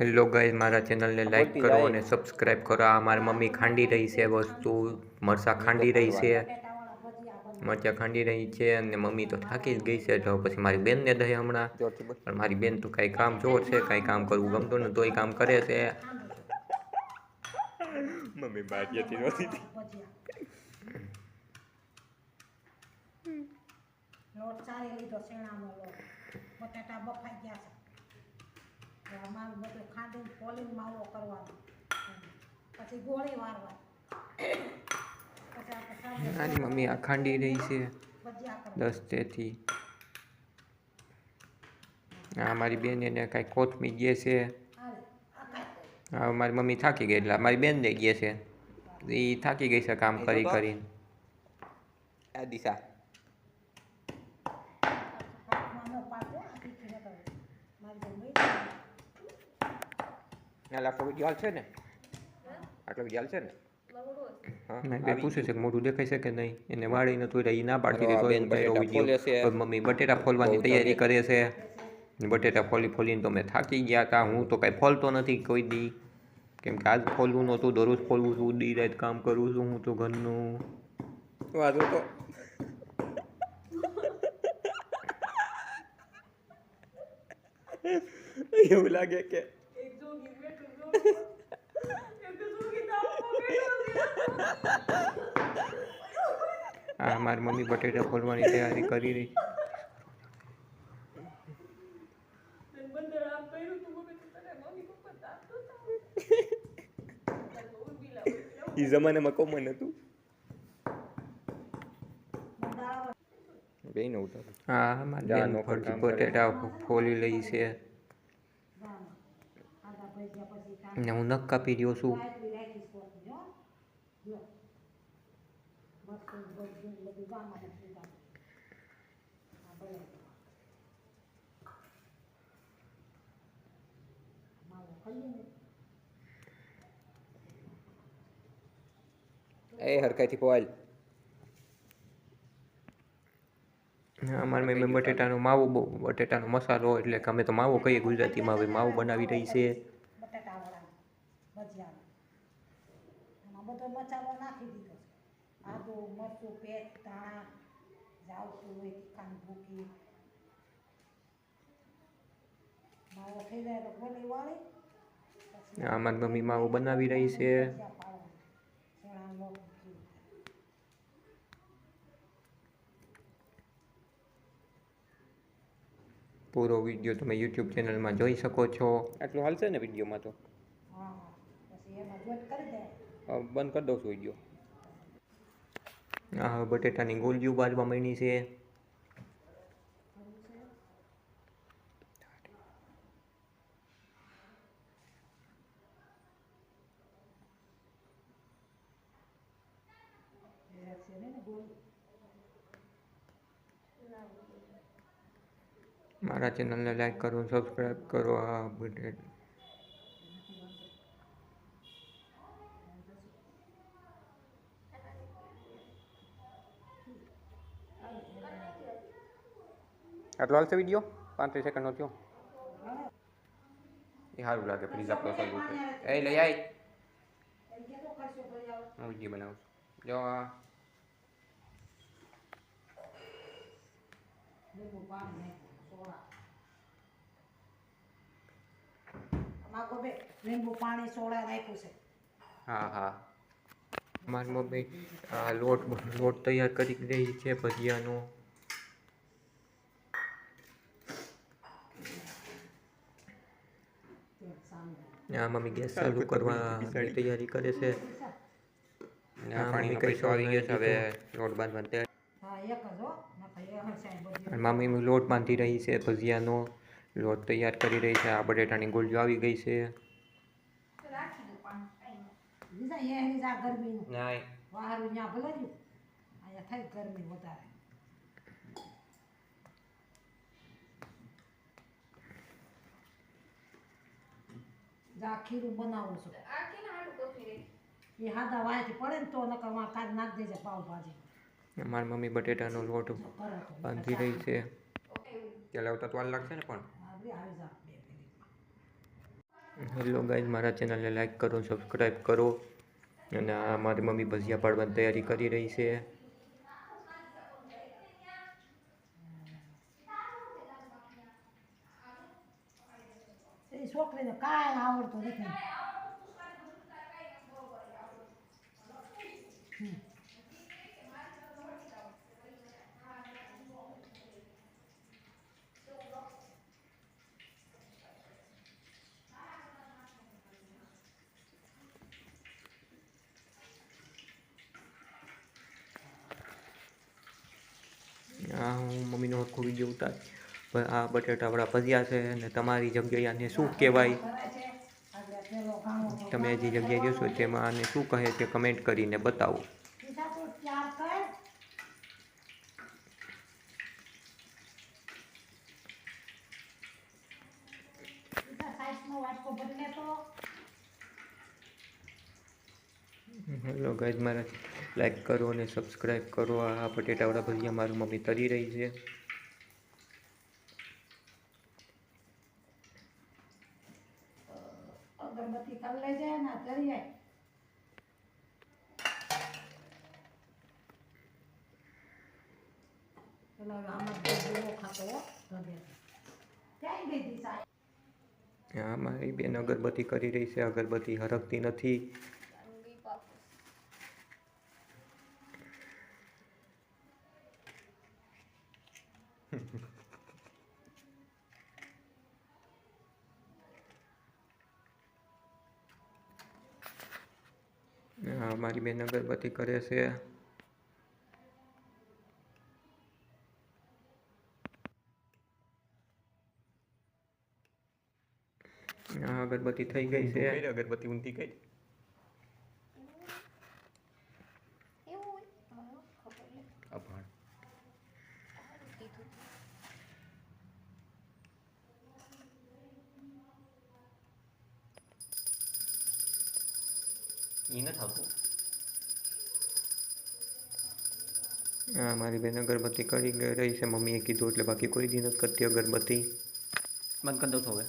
Hello guys મારા ચેનલને like કરો અને સબસ્ક્રાઈબ કરો. આ મારી મમ્મી ખાંડી રહી છે વસ્તુ મરચાં ખાંડી રહી છે. મરચાં ખાંડી રહી છે અને મમ્મી તો થાકી જ ગઈ છે તો પછી મારી બેનને દહે હમણાં. પણ મારી બેન તો કાંઈ કામ જોર છે કાંઈ કામ કરવું ગમતું ને તોય કામ કરે છે. મમ્મી બાજ્યાથી નહોતી લોટ ચાલી લીધો લોટ. બટાટા બફાઈ ગયા છે. અમારું બધું ખાંડી ફોલીને માવો કરવાનો. પછી ગોળી વારવાની નાની મારી મમ્મી આ ખાંડી રહી છે. દસ તેથી. આ મારી બેન એને કાંઈ કોથમી ગયે છે. હા મારી મમ્મી થાકી ગઈ એટલે મારી બેન દઈ ગયે છે. એ થાકી ગઈ છે કામ કરી કરીને. આ દિશા. ન ન. મારી જાય. આટલો વીડિયો છે ને. આટલો વીડિયો છે ને. મેં બે પૂછ્યું છે કે મોઢું દેખાય છે કે નહીં? એને વાળીને તો એ ના પાડતી તો એને છે. મમ્મી બટેટા ફોલવાની તૈયારી કરે છે. બટેટા ફોલી ફોલીને તો મેં થાકી ગયા હતા. હું તો કાંઈ ફોલતો નથી કોઈ દી. કેમ કે આજ ફોલવું નહોતું દરરોજ ફોલવું છું દી રાત કામ કરું છું હું તો ઘરનું. વાંધો તો. એવું લાગે કે આ મારી મમ્મી બટેટા ફોલવાની તૈયારી કરી રહી એ જમાનામાં કોમન હતું. બેન ઉતારું. હા મારી. બટેટા ફોલી લઈ છે દાળ. આદા ભજીયા પછી કાંદા. ને હું નખ કાપી રહ્યો છું. એ હરખાઈથી પોવાલ અમારે મેં બટેટાનો માવો બટેટાનો મસાલો એટલે કે અમે તો માવો કહીએ ગુજરાતીમાં હવે માવો બનાવી રહી છે બટાટા વડા ભજીયા એમાં બધો મસાલો નાખી દીધો છે. આદુ મરચું પેટ ધાણા જાવતું હોય કાન ભૂકી. માવો થઈ જાય તો ગોળી વાળી. આ મારી મમ્મી માવો બનાવી રહી છે. પૂરો વીડિયો તમે યુટ્યુબ ચેનલમાં જોઈ શકો છો. આટલું હાલશે ને વિડીયોમાં તો હા પછી એમાં જોઈન્ટ કરી દે હવે બંધ કરી દઉં છું વીડિયો આ હવે બટેટાની ગોળીઓ બાજવા મળી છે. મારા ચેનલને લાઈક કરો સબસ્ક્રાઈબ કરો. આ બટેટ આટલો હાલશે વીડિયો પાંત્રીસ સેકન્ડનો થયો એ સારું લાગે ફ્રીઝ આપણો સારું છે એ લઈ ભજીયા હું વીડિયો બનાવું છું જો આ લીંબુ પાણી સોડા માગો બે લીંબુ પાણી સોડા નાખ્યું છે હા હા મારી મમ્મી લોટ લોટ તૈયાર કરી રહી છે ભજીયાનો તે સામે આ મમ્મી ગેસ ચાલુ કરવા તૈયારી કરે છે. આ મમ્મી કઈ સો આવી ગયો છે હવે લોટ બાંધવા મમ્મી લોટ બાંધી રહી છે ભજીયાનો. લોટ તૈયાર કરી રહી છે. આ બટેટાની ગોળીઓ આવી ગઈ છે. ના ગરમી વધારે. જા ખીરું બનાવું છું. એ હાદા વાયથી પડે ને તો નકર કાઢ નાખ દેજે પાવભાજી મારી મમ્મી બટેટાનો લોટ બાંધી રહી છે. ત્યાં લાવતા તો વાર લાગશે ને પણ? હેલો ગાઈઝ મારા ચેનલને લાઈક કરો સબસ્ક્રાઈબ કરો. અને આ મારી મમ્મી ભજીયા પાડવાની તૈયારી કરી રહી છે એ છોકરીને કાંઈ આવડતું નથી હમ. આ હું મમ્મીનો હરખો વીડિયો ઉતાર આ વડા ભજીયા છે અને તમારી જગ્યાએ આને શું કહેવાય? તમે જે જગ્યાએ જશો તેમાં આને શું કહે છે કમેન્ટ કરીને બતાવો. હેલો ગાઈઝ મારા લાઈક કરો અને સબસ્ક્રાઈબ કરો. આ બટેટાવાળા ભજીયા મારી મમ્મી તરી રહી છે અગરબત્તી કરી લેજે ને જરી આય પેલા હવે આમાં બે દીવો ખાતો હો મારી બેન અગરબત્તી કરી રહી છે. અગરબત્તી હરકતી નથી. હા મારી બેન અગરબત્તી કરે છે. આ અગરબત્તી થઈ ગઈ છે અગરબત્તી ઊંધી ગઈ એવું હોય મને ખબર નહીં અભાણ કીધું એ નથી આવતું હા મારી બેન અગરબત્તી કરી ગઈ રહી છે મમ્મીએ કીધું એટલે બાકી કોઈ દી નથી કરતી અગરબત્તી બંધ કરી દઉં છું હવે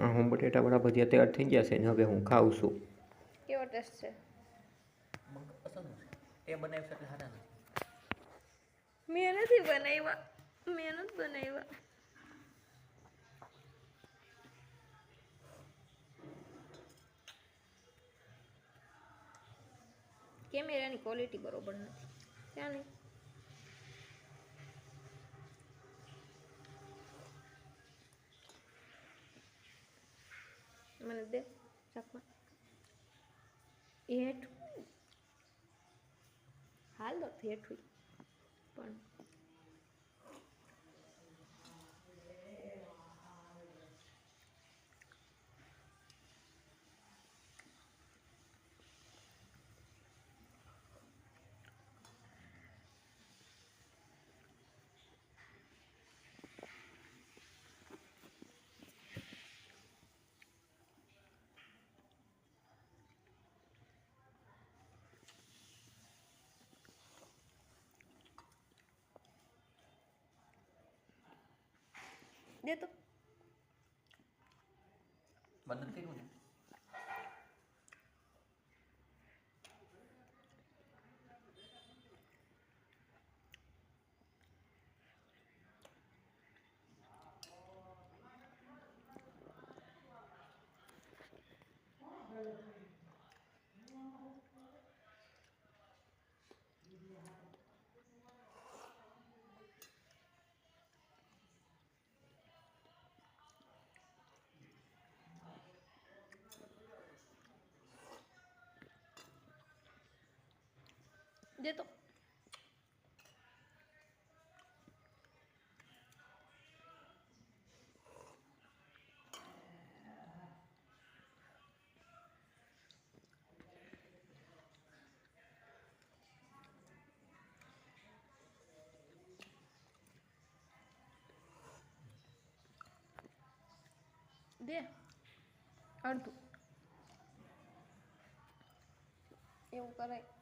હા હું બટેટાવાળા ભજીયા તૈયાર થઈ ગયા છે ને હવે હું ખાઉં છું. કેવો ટેસ્ટ છે? એ બનાવ્યું એટલે સારા મેં નથી બનાવ્યા. મેં નથી બનાવ્યા. કેમેરાની ક્વોલિટી બરોબર નથી. ક્યાં નહીં મને દે ચાકમાં એ હેઠું. હાલ દો હેઠું પણ દે दे तो दे और तू એવું કરાય